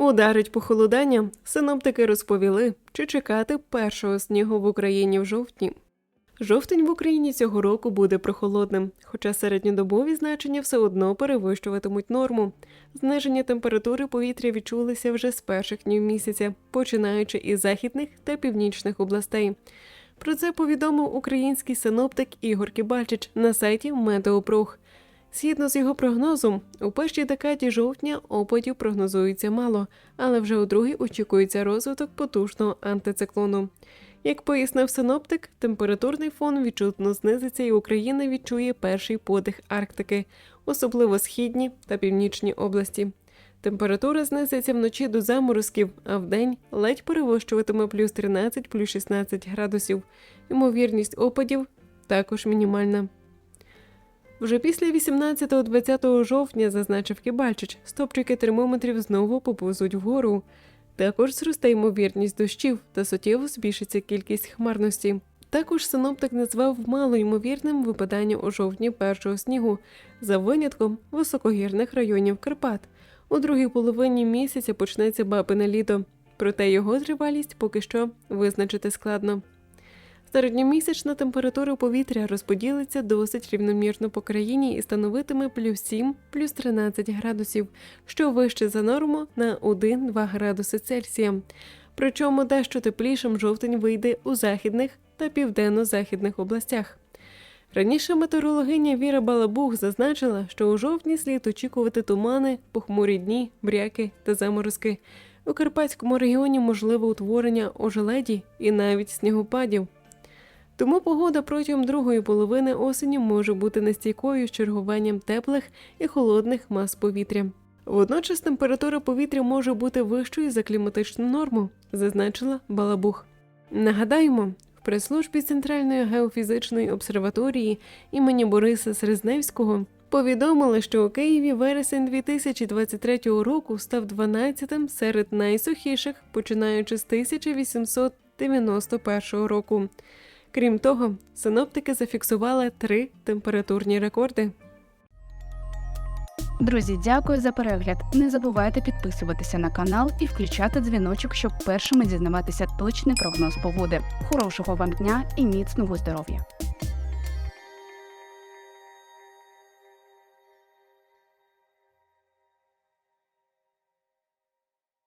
Ударить похолодання. Синоптики розповіли, чи чекати першого снігу в Україні в жовтні. Жовтень в Україні цього року буде прохолодним, хоча середньодобові значення все одно перевищуватимуть норму. Зниження температури повітря відчулися вже з перших днів місяця, починаючи із західних та північних областей. Про це повідомив український синоптик Ігор Кібальчич на сайті Метеопрог. Згідно з його прогнозом, у першій декаді жовтня опадів прогнозується мало, але вже у другій очікується розвиток потужного антициклону. Як пояснив синоптик, температурний фон відчутно знизиться і Україна відчує перший подих Арктики, особливо східні та північні області. Температура знизиться вночі до заморозків, а вдень ледь перевищуватиме плюс 13, плюс 16 градусів. Ймовірність опадів також мінімальна. Вже після 18-20 жовтня, зазначив Кібальчич, стопчики термометрів знову поповзуть вгору. Також зросте ймовірність дощів та суттєво збільшиться кількість хмарності. Також синоптик назвав малоймовірним випадання у жовтні першого снігу за винятком високогірних районів Карпат. У другій половині місяця почнеться бабине літо, проте його тривалість поки що визначити складно. Середньомісячна температура повітря розподілиться досить рівномірно по країні і становитиме плюс 7, плюс 13 градусів, що вище за норму на 1-2 градуси Цельсія. Причому дещо теплішим жовтень вийде у західних та південно-західних областях. Раніше метеорологиня Віра Балабух зазначила, що у жовтні слід очікувати тумани, похмурі дні, бряки та заморозки. У Карпатському регіоні можливе утворення ожеледі і навіть снігопадів. Тому погода протягом другої половини осені може бути нестійкою з чергуванням теплих і холодних мас повітря. Водночас температура повітря може бути вищою за кліматичну норму, зазначила Балабух. Нагадаємо, в прес-службі Центральної геофізичної обсерваторії імені Бориса Срезневського повідомили, що у Києві вересень 2023 року став 12-тим серед найсухіших, починаючи з 1891 року. Крім того, синоптики зафіксували три температурні рекорди. Друзі, дякую за перегляд. Не забувайте підписуватися на канал і включати дзвіночок, щоб першими дізнаватися точний прогноз погоди. Хорошого вам дня і міцного здоров'я!